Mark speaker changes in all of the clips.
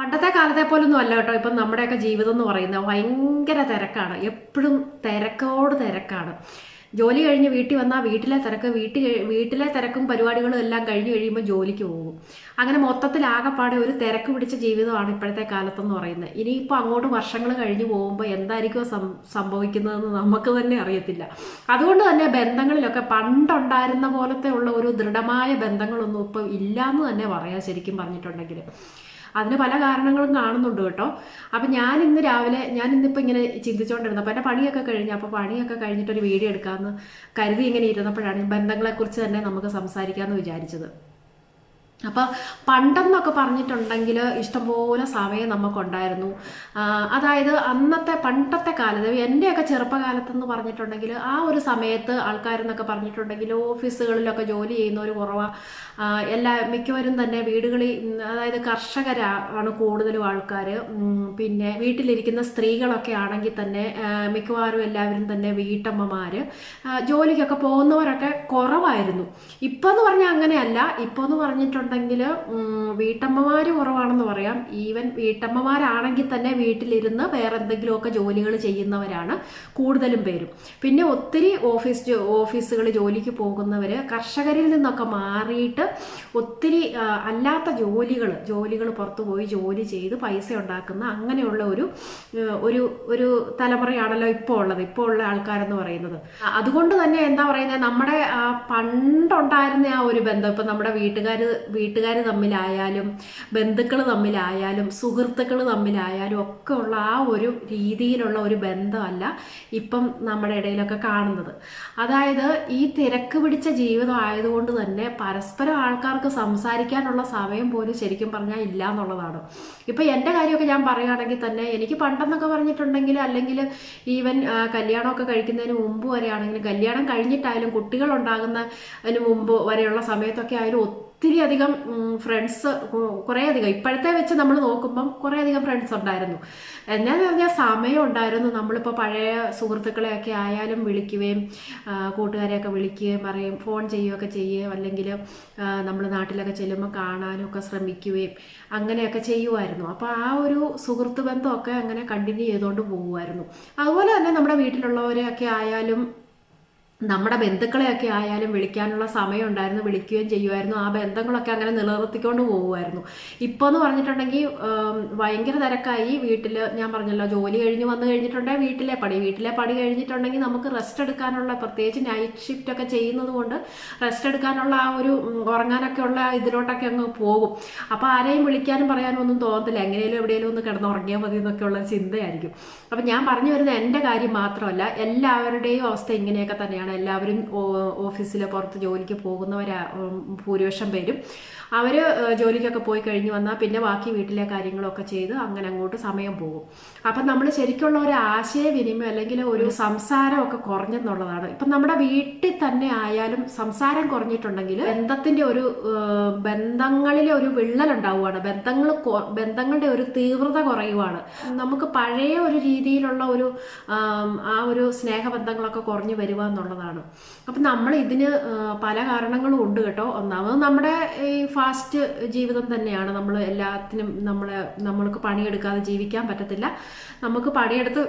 Speaker 1: പണ്ടത്തെ കാലത്തെ പോലൊന്നും അല്ല കേട്ടോ. ഇപ്പം നമ്മുടെയൊക്കെ ജീവിതം എന്ന് പറയുന്നത് ഭയങ്കര തിരക്കാണ്. എപ്പോഴും തിരക്കോട് തിരക്കാണ്. ജോലി കഴിഞ്ഞ് വീട്ടിൽ വന്നാൽ വീട്ടിലെ തിരക്ക് വീട്ടിൽ വീട്ടിലെ തിരക്കും പരിപാടികളും എല്ലാം കഴിഞ്ഞ് കഴിയുമ്പോൾ ജോലിക്ക് പോകും. അങ്ങനെ മൊത്തത്തിൽ ആകെപ്പാടെ ഒരു തിരക്ക് പിടിച്ച ജീവിതമാണ് ഇപ്പോഴത്തെ കാലത്തെന്ന് പറയുന്നത്. ഇനിയിപ്പോൾ അങ്ങോട്ട് വർഷങ്ങൾ കഴിഞ്ഞ് പോകുമ്പോൾ എന്തായിരിക്കും സംഭവിക്കുന്നതെന്ന് നമുക്ക് തന്നെ അറിയത്തില്ല. അതുകൊണ്ട് തന്നെ ബന്ധങ്ങളിലൊക്കെ പണ്ടുണ്ടായിരുന്ന പോലത്തെ ഉള്ള ഒരു ദൃഢമായ ബന്ധങ്ങളൊന്നും ഇപ്പം ഇല്ലയെന്ന് തന്നെ പറയാം ശരിക്കും പറഞ്ഞിട്ടുണ്ടെങ്കിൽ. അതിന് പല കാരണങ്ങളും കാണുന്നുണ്ട് കേട്ടോ. അപ്പം ഞാൻ ഇന്ന് രാവിലെ ഞാൻ ഇന്നിപ്പോൾ ഇങ്ങനെ ചിന്തിച്ചുകൊണ്ടിരുന്നു അപ്പോൾ എന്റെ പണിയൊക്കെ കഴിഞ്ഞ അപ്പോൾ പണിയൊക്കെ കഴിഞ്ഞിട്ട് ഒരു വീഡിയോ എടുക്കാമെന്ന് കരുതി ഇങ്ങനെ ഇരുന്നപ്പോഴാണ് ബന്ധങ്ങളെ ബന്ധങ്ങളെക്കുറിച്ച് തന്നെ നമുക്ക് സംസാരിക്കാമെന്ന് വിചാരിച്ചത്. അപ്പോൾ പണ്ടെന്നൊക്കെ പറഞ്ഞിട്ടുണ്ടെങ്കിൽ ഇഷ്ടംപോലെ സമയം നമുക്കുണ്ടായിരുന്നു അതായത് അന്നത്തെ പണ്ടത്തെ കാലത്ത് എന്റെയൊക്കെ ചെറുപ്പകാലത്തെന്ന് പറഞ്ഞിട്ടുണ്ടെങ്കിൽ ആ ഒരു സമയത്ത് ആൾക്കാരെന്നൊക്കെ പറഞ്ഞിട്ടുണ്ടെങ്കിൽ ഓഫീസുകളിലൊക്കെ ജോലി ചെയ്യുന്നവർ കുറവാണ് എല്ലാ മിക്കവരും തന്നെ വീടുകളിൽ അതായത് കർഷകരാണ് കൂടുതലും ആൾക്കാർ പിന്നെ വീട്ടിലിരിക്കുന്ന സ്ത്രീകളൊക്കെ ആണെങ്കിൽ തന്നെ മിക്കവാറും എല്ലാവരും തന്നെ വീട്ടമ്മമാർ ജോലിക്കൊക്കെ പോകുന്നവരൊക്കെ കുറവായിരുന്നു. ഇപ്പോൾ എന്ന് പറഞ്ഞാൽ അങ്ങനെയല്ല. ഇപ്പോൾ എന്ന് പറഞ്ഞിട്ടുണ്ടെങ്കിൽ വീട്ടമ്മമാർ കുറവാണെന്ന് പറയാം. ഈവൻ വീട്ടമ്മമാരാണെങ്കിൽ തന്നെ വീട്ടിലിരുന്ന് വേറെ എന്തെങ്കിലുമൊക്കെ ജോലികൾ ചെയ്യുന്നവരാണ് കൂടുതലും പേരും. പിന്നെ ഒത്തിരി ഓഫീസ് ഓഫീസുകൾ ജോലിക്ക് പോകുന്നവർ കർഷകരിൽ നിന്നൊക്കെ മാറിയിട്ട് ഒത്തിരി അല്ലാത്ത ജോലികൾ ജോലികൾ പുറത്തു പോയി ജോലി ചെയ്ത് പൈസ ഉണ്ടാക്കുന്ന അങ്ങനെയുള്ള ഒരു ഒരു ഒരു തലമുറയാണല്ലോ ഇപ്പോൾ ഉള്ളത്. ഇപ്പോൾ ഉള്ള ആൾക്കാരെന്ന് പറയുന്നത്. അതുകൊണ്ട് തന്നെ എന്താ പറയുന്നത് നമ്മുടെ പണ്ടുണ്ടായിരുന്ന ആ ഒരു ബന്ധം ഇപ്പം നമ്മുടെ വീട്ടുകാർ വീട്ടുകാർ തമ്മിലായാലും ബന്ധുക്കൾ തമ്മിലായാലും സുഹൃത്തുക്കൾ തമ്മിലായാലും ഒക്കെ ഉള്ള ആ ഒരു രീതിയിലുള്ള ഒരു ബന്ധമല്ല ഇപ്പം നമ്മുടെ ഇടയിലൊക്കെ കാണുന്നത്. അതായത് ഈ തിരക്ക് പിടിച്ച ജീവിതം ആയതുകൊണ്ട് തന്നെ പരസ്പരം ആൾക്കാർക്ക് സംസാരിക്കാനുള്ള സമയം പോലും ശരിക്കും പറഞ്ഞാൽ ഇല്ല എന്നുള്ളതാണ്. ഇപ്പം എന്റെ കാര്യമൊക്കെ ഞാൻ പറയുകയാണെങ്കിൽ തന്നെ എനിക്ക് പണ്ടെന്നൊക്കെ പറഞ്ഞിട്ടുണ്ടെങ്കിൽ അല്ലെങ്കിൽ ഈവൻ കല്യാണമൊക്കെ കഴിക്കുന്നതിന് മുമ്പ് വരെയാണെങ്കിലും കല്യാണം കഴിഞ്ഞിട്ടായാലും കുട്ടികൾ ഉണ്ടാകുന്നതിന് മുമ്പ് വരെയുള്ള സമയത്തൊക്കെ ആയാലും ഒത്തിരി അധികം ഫ്രണ്ട്സ് കുറേ അധികം. ഇപ്പോഴത്തെ വെച്ച് നമ്മൾ നോക്കുമ്പം കുറേ അധികം ഫ്രണ്ട്സ് ഉണ്ടായിരുന്നു. എന്നാന്ന് പറഞ്ഞാൽ സമയം ഉണ്ടായിരുന്നു. നമ്മളിപ്പോൾ പഴയ സുഹൃത്തുക്കളെയൊക്കെ ആയാലും വിളിക്കുകയും കൂട്ടുകാരെയൊക്കെ വിളിക്കുകയും പറയും ഫോൺ ചെയ്യുകയൊക്കെ ചെയ്യുകയും അല്ലെങ്കിൽ നമ്മൾ നാട്ടിലൊക്കെ ചെല്ലുമ്പോൾ കാണാനൊക്കെ ശ്രമിക്കുകയും അങ്ങനെയൊക്കെ ചെയ്യുമായിരുന്നു. അപ്പോൾ ആ ഒരു സുഹൃത്ത് ബന്ധമൊക്കെ അങ്ങനെ കണ്ടിന്യൂ ചെയ്തുകൊണ്ട് പോകുമായിരുന്നു അതുപോലെ തന്നെ നമ്മുടെ വീട്ടിലുള്ളവരെയൊക്കെ ആയാലും നമ്മുടെ ബന്ധുക്കളെയൊക്കെ ആയാലും വിളിക്കാനുള്ള സമയം ഉണ്ടായിരുന്നു വിളിക്കുകയും ചെയ്യുമായിരുന്നു. ആ ബന്ധങ്ങളൊക്കെ അങ്ങനെ നിലനിർത്തിക്കൊണ്ട് പോകുമായിരുന്നു ഇപ്പോൾ എന്ന് പറഞ്ഞിട്ടുണ്ടെങ്കിൽ ഭയങ്കര തിരക്കായി വീട്ടിൽ ഞാൻ പറഞ്ഞല്ലോ ജോലി കഴിഞ്ഞ് വന്നു കഴിഞ്ഞിട്ടുണ്ടെങ്കിൽ വീട്ടിലെ പണി. വീട്ടിലെ പണി കഴിഞ്ഞിട്ടുണ്ടെങ്കിൽ നമുക്ക് റെസ്റ്റ് എടുക്കാനുള്ള പ്രത്യേകിച്ച് നൈറ്റ് ഷിഫ്റ്റ് ഒക്കെ ചെയ്യുന്നത് കൊണ്ട് റെസ്റ്റ് എടുക്കാനുള്ള ആ ഒരു ഉറങ്ങാനൊക്കെ ഉള്ള ഇതിലോട്ടൊക്കെ അങ്ങ് പോകും. അപ്പോൾ ആരെയും വിളിക്കാനും പറയാനും ഒന്നും തോന്നത്തില്ല. എങ്ങനെയും എവിടെയെങ്കിലും ഒന്ന് കിടന്ന് ഉറങ്ങിയാൽ മതി എന്നൊക്കെ ഉള്ള ചിന്തയായിരിക്കും. അപ്പം ഞാൻ പറഞ്ഞു വരുന്നത് എന്റെ കാര്യം മാത്രമല്ല എല്ലാവരുടെയും അവസ്ഥ ഇങ്ങനെയൊക്കെ തന്നെയാണ്. എല്ലാവരും ഓഫീസിൽ പുറത്ത് ജോലിക്ക് പോകുന്നവരാ ഭൂരിപക്ഷം പേരും. അവർ ജോലിക്കൊക്കെ പോയി കഴിഞ്ഞ് വന്നാൽ പിന്നെ ബാക്കി വീട്ടിലെ കാര്യങ്ങളൊക്കെ ചെയ്ത് അങ്ങനെ അങ്ങോട്ട് സമയം പോകും. അപ്പം നമ്മൾ ശരിക്കുള്ള ഒരു ആശയവിനിമയം അല്ലെങ്കിൽ ഒരു സംസാരമൊക്കെ കുറഞ്ഞെന്നുള്ളതാണ്. ഇപ്പം നമ്മുടെ വീട്ടിൽ തന്നെ ആയാലും സംസാരം കുറഞ്ഞിട്ടുണ്ടെങ്കിൽ ബന്ധത്തിന്റെ ഒരു ബന്ധങ്ങളിലെ ഒരു വിള്ളൽ ഉണ്ടാവുകയാണ് ബന്ധങ്ങൾ ബന്ധങ്ങളുടെ ഒരു തീവ്രത കുറയുവാണ്. നമുക്ക് പഴയ ഒരു രീതിയിലുള്ള ഒരു ആ ഒരു സ്നേഹബന്ധങ്ങളൊക്കെ കുറഞ്ഞു വരിക അപ്പം നമ്മൾ ഇതിന് പല കാരണങ്ങളും ഉണ്ട് കേട്ടോ. ഒന്നാമത് നമ്മുടെ ഈ ഫാസ്റ്റ് ജീവിതം തന്നെയാണ്. നമ്മൾ എല്ലാത്തിനും നമ്മളെ നമ്മൾക്ക് പണിയെടുക്കാതെ ജീവിക്കാൻ പറ്റത്തില്ല. നമുക്ക് പണിയെടുത്ത്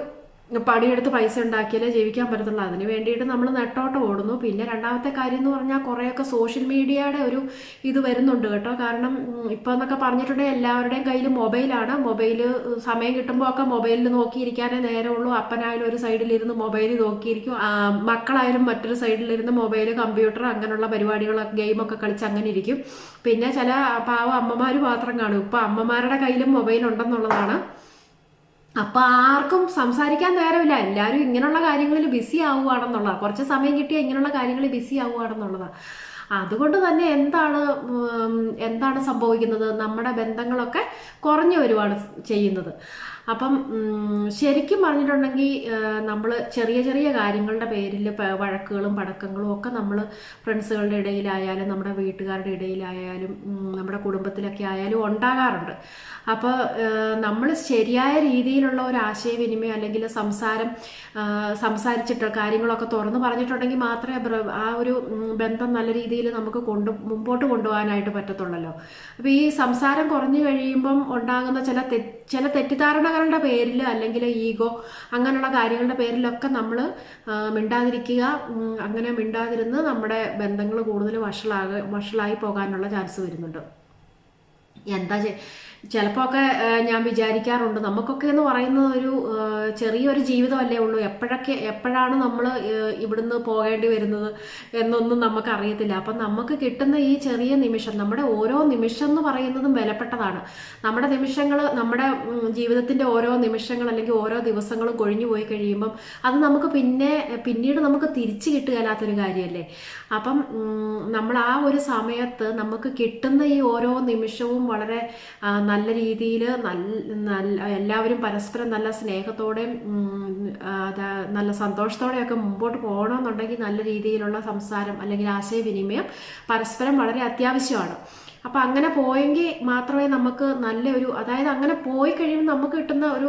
Speaker 1: പണിയെടുത്ത് പൈസ ഉണ്ടാക്കിയാലേ ജീവിക്കാൻ പറ്റത്തുള്ളൂ. അതിന് വേണ്ടിയിട്ട് നമ്മൾ നെട്ടോട്ടം ഓടുന്നു. പിന്നെ രണ്ടാമത്തെ കാര്യം എന്ന് പറഞ്ഞാൽ കുറേയൊക്കെ സോഷ്യൽ മീഡിയയുടെ ഒരു ഇത് വരുന്നുണ്ട് കേട്ടോ. കാരണം ഇപ്പോൾ ഇപ്പം എന്നൊക്കെ പറഞ്ഞിട്ടുണ്ടെങ്കിൽ എല്ലാവരുടെയും കയ്യിൽ മൊബൈലാണ്. മൊബൈൽ സമയം കിട്ടുമ്പോൾ ഒക്കെ മൊബൈലിൽ നോക്കിയിരിക്കാനേ നേരമുള്ളൂ. അപ്പനായാലും ഒരു സൈഡിലിരുന്ന് മൊബൈൽ നോക്കിയിരിക്കും. മക്കളായാലും മറ്റൊരു സൈഡിലിരുന്ന് മൊബൈൽ കമ്പ്യൂട്ടർ അങ്ങനെയുള്ള പരിപാടികളൊക്കെ ഗെയിമൊക്കെ കളിച്ച് അങ്ങനെ ഇരിക്കും. പിന്നെ ചില പാവ അമ്മമാർ മാത്രം കാണും. ഇപ്പം അമ്മമാരുടെ കയ്യിലും മൊബൈൽ ഉണ്ടെന്നുള്ളതാണ് അപ്പൊ ആർക്കും സംസാരിക്കാൻ നേരമില്ല. എല്ലാവരും ഇങ്ങനെയുള്ള കാര്യങ്ങളിൽ ബിസി ആവുകയാണെന്നുള്ളതാണ് കുറച്ച് സമയം കിട്ടിയാൽ ഇങ്ങനെയുള്ള കാര്യങ്ങളിൽ ബിസി ആവുകയാണെന്നുള്ളതാണ് അതുകൊണ്ട് തന്നെ എന്താണ് എന്താണ് സംഭവിക്കുന്നത്? നമ്മുടെ ബന്ധങ്ങളൊക്കെ കുറഞ്ഞു വരുവാണ് ചെയ്യുന്നത്. അപ്പം ശരിക്കും പറഞ്ഞിട്ടുണ്ടെങ്കിൽ നമ്മൾ ചെറിയ ചെറിയ കാര്യങ്ങളുടെ പേരിൽ വഴക്കുകളും പടക്കങ്ങളും ഒക്കെ നമ്മൾ ഫ്രണ്ട്സുകളുടെ ഇടയിലായാലും നമ്മുടെ വീട്ടുകാരുടെ ഇടയിലായാലും നമ്മുടെ കുടുംബത്തിലൊക്കെ ആയാലും ഉണ്ടാകാറുണ്ട്. അപ്പോൾ നമ്മൾ ശരിയായ രീതിയിലുള്ള ഒരു ആശയവിനിമയം അല്ലെങ്കിൽ സംസാരം സംസാരിച്ചിട്ട് കാര്യങ്ങളൊക്കെ തുറന്ന് പറഞ്ഞിട്ടുണ്ടെങ്കിൽ മാത്രമേ ആ ഒരു ബന്ധം നല്ല രീതിയിൽ നമുക്ക് കൊണ്ട് മുമ്പോട്ട് കൊണ്ടുപോകാനായിട്ട് പറ്റത്തുള്ളല്ലോ. അപ്പോൾ ഈ സംസാരം കുറഞ്ഞു കഴിയുമ്പം ഉണ്ടാകുന്ന ചില തെ ചില തെറ്റിദ്ധാരണകളുടെ പേരിൽ അല്ലെങ്കിൽ ഈഗോ അങ്ങനെയുള്ള കാര്യങ്ങളുടെ പേരിലൊക്കെ നമ്മൾ മിണ്ടാതിരിക്കുക അങ്ങനെ മിണ്ടാതിരുന്ന് നമ്മുടെ ബന്ധങ്ങൾ കൂടുതൽ വഷളാക വഷളായി പോകാനുള്ള ചാൻസ് വരുന്നുണ്ട്. എന്താ ചെ- ചിലപ്പോൾ ഒക്കെ ഞാൻ വിചാരിക്കാറുണ്ട്. നമുക്കൊക്കെ എന്ന് പറയുന്നത് ഒരു ചെറിയൊരു ജീവിതമല്ലേ ഉള്ളൂ. എപ്പോഴൊക്കെ എപ്പോഴാണ് നമ്മൾ ഇവിടുന്ന് പോകേണ്ടി വരുന്നത് എന്നൊന്നും നമുക്ക് അറിയത്തില്ല അപ്പം നമുക്ക് കിട്ടുന്ന ഈ ചെറിയ നിമിഷം നമ്മുടെ ഓരോ നിമിഷം എന്ന് പറയുന്നതും വിലപ്പെട്ടതാണ്. നമ്മുടെ നിമിഷങ്ങൾ നമ്മുടെ ജീവിതത്തിന്റെ ഓരോ നിമിഷങ്ങൾ അല്ലെങ്കിൽ ഓരോ ദിവസങ്ങളും കൊഴിഞ്ഞു പോയി കഴിയുമ്പം അത് നമുക്ക് പിന്നെ പിന്നീട് നമുക്ക് തിരിച്ചു കിട്ടുകയില്ലാത്തൊരു കാര്യമല്ലേ? അപ്പം നമ്മൾ ആ ഒരു സമയത്ത് നമുക്ക് കിട്ടുന്ന ഈ ഓരോ നിമിഷവും വളരെ നല്ല രീതിയിൽ നല്ല എല്ലാവരും പരസ്പരം നല്ല അതാ- നല്ല സന്തോഷത്തോടെയൊക്കെ മുമ്പോട്ട് പോകണമെന്നുണ്ടെങ്കിൽ നല്ല രീതിയിലുള്ള സംസാരം അല്ലെങ്കിൽ ആശയവിനിമയം പരസ്പരം വളരെ അത്യാവശ്യമാണ്. അപ്പം അങ്ങനെ പോയെങ്കിൽ മാത്രമേ നമുക്ക് നല്ലൊരു അതായത് അങ്ങനെ പോയി കഴിയുമ്പോൾ നമുക്ക് കിട്ടുന്ന ഒരു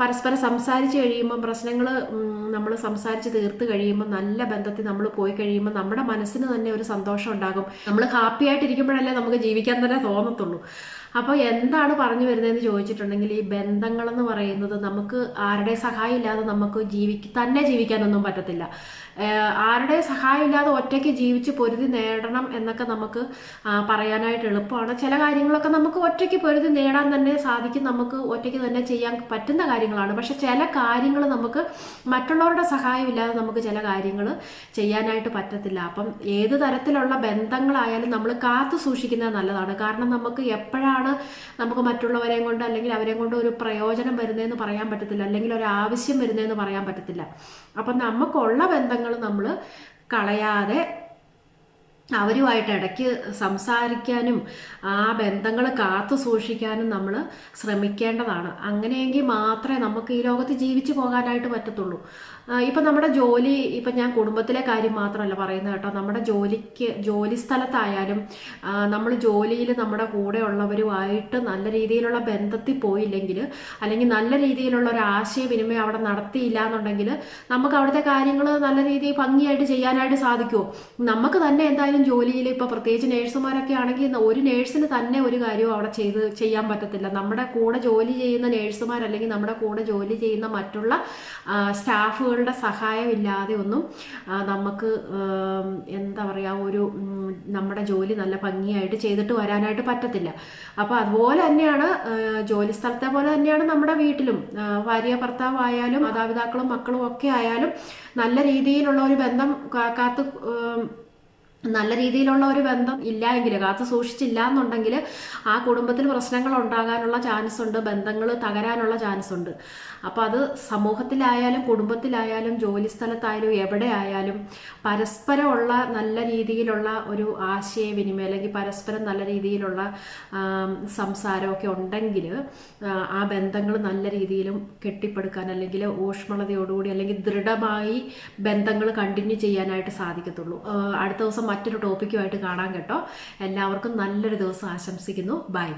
Speaker 1: പരസ്പരം സംസാരിച്ച് കഴിയുമ്പോൾ പ്രശ്നങ്ങൾ നമ്മൾ സംസാരിച്ച് തീർത്ത് കഴിയുമ്പോൾ നല്ല ബന്ധത്തിൽ നമ്മൾ പോയി കഴിയുമ്പോൾ നമ്മുടെ മനസ്സിന് തന്നെ ഒരു സന്തോഷം ഉണ്ടാകും. നമ്മൾ ഹാപ്പി ആയിട്ടിരിക്കുമ്പോഴല്ലേ നമുക്ക് ജീവിക്കാൻ തന്നെ തോന്നത്തുള്ളൂ. അപ്പോൾ എന്താണ് പറഞ്ഞു വരുന്നതെന്ന് ചോദിച്ചിട്ടുണ്ടെങ്കിൽ ഈ ബന്ധങ്ങളെന്ന് പറയുന്നത് നമുക്ക് ആരുടെ സഹായം ഇല്ലാതെ നമുക്ക് ജീവി തന്നെ ജീവിക്കാനൊന്നും പറ്റത്തില്ല. ആരുടെ സഹായം ഇല്ലാതെ ഒറ്റയ്ക്ക് ജീവിച്ച് പൊരുതി നേടണം എന്നൊക്കെ നമുക്ക് പറയാനായിട്ട് എളുപ്പമാണ്. ചില കാര്യങ്ങളൊക്കെ നമുക്ക് ഒറ്റയ്ക്ക് പൊരുതി നേടാൻ തന്നെ സാധിക്കും. നമുക്ക് ഒറ്റയ്ക്ക് തന്നെ ചെയ്യാൻ പറ്റുന്ന കാര്യങ്ങളാണ്. പക്ഷെ ചില കാര്യങ്ങൾ നമുക്ക് മറ്റുള്ളവരുടെ സഹായം ഇല്ലാതെ നമുക്ക് ചില കാര്യങ്ങൾ ചെയ്യാനായിട്ട് പറ്റത്തില്ല. അപ്പം ഏത് തരത്തിലുള്ള ബന്ധങ്ങളായാലും നമ്മൾ കാത്തു സൂക്ഷിക്കുന്നത് നല്ലതാണ്. കാരണം നമുക്ക് എപ്പോഴാണ് നമുക്ക് മറ്റുള്ളവരെയും കൊണ്ട് അല്ലെങ്കിൽ അവരെയും കൊണ്ട് ഒരു പ്രയോജനം വരുന്നതെന്ന് പറയാൻ പറ്റത്തില്ല. അല്ലെങ്കിൽ ഒരു ആവശ്യം വരുന്നതെന്ന് പറയാൻ പറ്റത്തില്ല. അപ്പം നമുക്കുള്ള ബന്ധങ്ങൾ നമ്മൾ കളയാതെ അവരുമായിട്ട് ഇടയ്ക്ക് സംസാരിക്കാനും ആ ബന്ധങ്ങൾ കാത്തു സൂക്ഷിക്കാനും നമ്മൾ ശ്രമിക്കേണ്ടതാണ്. അങ്ങനെയെങ്കിൽ മാത്രമേ നമുക്ക് ഈ ലോകത്ത് ജീവിച്ചു പോകാനായിട്ട് പറ്റത്തുള്ളൂ. ഇപ്പം നമ്മുടെ ജോലി ഇപ്പം ഞാൻ കുടുംബത്തിലെ കാര്യം മാത്രമല്ല പറയുന്നത് കേട്ടോ. നമ്മുടെ ജോലിക്ക് ജോലി സ്ഥലത്തായാലും നമ്മൾ ജോലിയിൽ നമ്മുടെ കൂടെ ഉള്ളവരുമായിട്ട് നല്ല രീതിയിലുള്ള ബന്ധത്തിൽ പോയില്ലെങ്കിൽ അല്ലെങ്കിൽ നല്ല രീതിയിലുള്ള ഒരു ആശയവിനിമയം അവിടെ നടത്തിയില്ല എന്നുണ്ടെങ്കിൽ നമുക്ക് അവിടുത്തെ കാര്യങ്ങൾ നല്ല രീതിയിൽ ഭംഗിയായിട്ട് ചെയ്യാനായിട്ട് സാധിക്കുമോ നമുക്ക് തന്നെ എന്തായാലും ജോലിയിൽ ഇപ്പോൾ പ്രത്യേകിച്ച് നേഴ്സുമാരൊക്കെ ആണെങ്കിൽ ഒരു നേഴ്സിന് തന്നെ ഒരു കാര്യവും അവിടെ ചെയ്ത് ചെയ്യാൻ പറ്റത്തില്ല. നമ്മുടെ കൂടെ ജോലി ചെയ്യുന്ന നേഴ്സുമാർ അല്ലെങ്കിൽ നമ്മുടെ കൂടെ ജോലി ചെയ്യുന്ന മറ്റുള്ള സ്റ്റാഫുകളുടെ സഹായമില്ലാതെ ഒന്നും നമുക്ക് എന്താ പറയുക ഒരു നമ്മുടെ ജോലി നല്ല ഭംഗിയായിട്ട് ചെയ്തിട്ട് വരാനായിട്ട് പറ്റത്തില്ല. അപ്പോൾ അതുപോലെ തന്നെയാണ് ജോലി സ്ഥലത്തെ പോലെ തന്നെയാണ് നമ്മുടെ വീട്ടിലും. ഭാര്യ ഭർത്താവായാലും മാതാപിതാക്കളും മക്കളും ഒക്കെ ആയാലും നല്ല രീതിയിലുള്ള ഒരു ബന്ധം കാത്തു നല്ല രീതിയിലുള്ള ഒരു ബന്ധം ഇല്ല എങ്കിൽ കാത്തു സൂക്ഷിച്ചില്ല എന്നുണ്ടെങ്കിൽ ആ കുടുംബത്തിൽ പ്രശ്നങ്ങൾ ഉണ്ടാകാനുള്ള ചാൻസ് ഉണ്ട് ബന്ധങ്ങൾ തകരാനുള്ള ചാൻസ് ഉണ്ട് അപ്പോൾ അത് സമൂഹത്തിലായാലും കുടുംബത്തിലായാലും ജോലി സ്ഥലത്തായാലും എവിടെ ആയാലും പരസ്പരമുള്ള നല്ല രീതിയിലുള്ള ഒരു ആശയവിനിമയം അല്ലെങ്കിൽ പരസ്പരം നല്ല രീതിയിലുള്ള സംസാരമൊക്കെ ഉണ്ടെങ്കിൽ ആ ബന്ധങ്ങൾ നല്ല രീതിയിലും കെട്ടിപ്പടുക്കാൻ അല്ലെങ്കിൽ ഊഷ്മളതയോടുകൂടി അല്ലെങ്കിൽ ദൃഢമായി ബന്ധങ്ങൾ കണ്ടിന്യൂ ചെയ്യാനായിട്ട് സാധിക്കത്തുള്ളൂ. അടുത്ത ദിവസം മറ്റൊരു ടോപ്പിക്കുമായിട്ട് കാണാൻ കേട്ടോ. എല്ലാവർക്കും നല്ലൊരു ദിവസം ആശംസിക്കുന്നു. ബൈ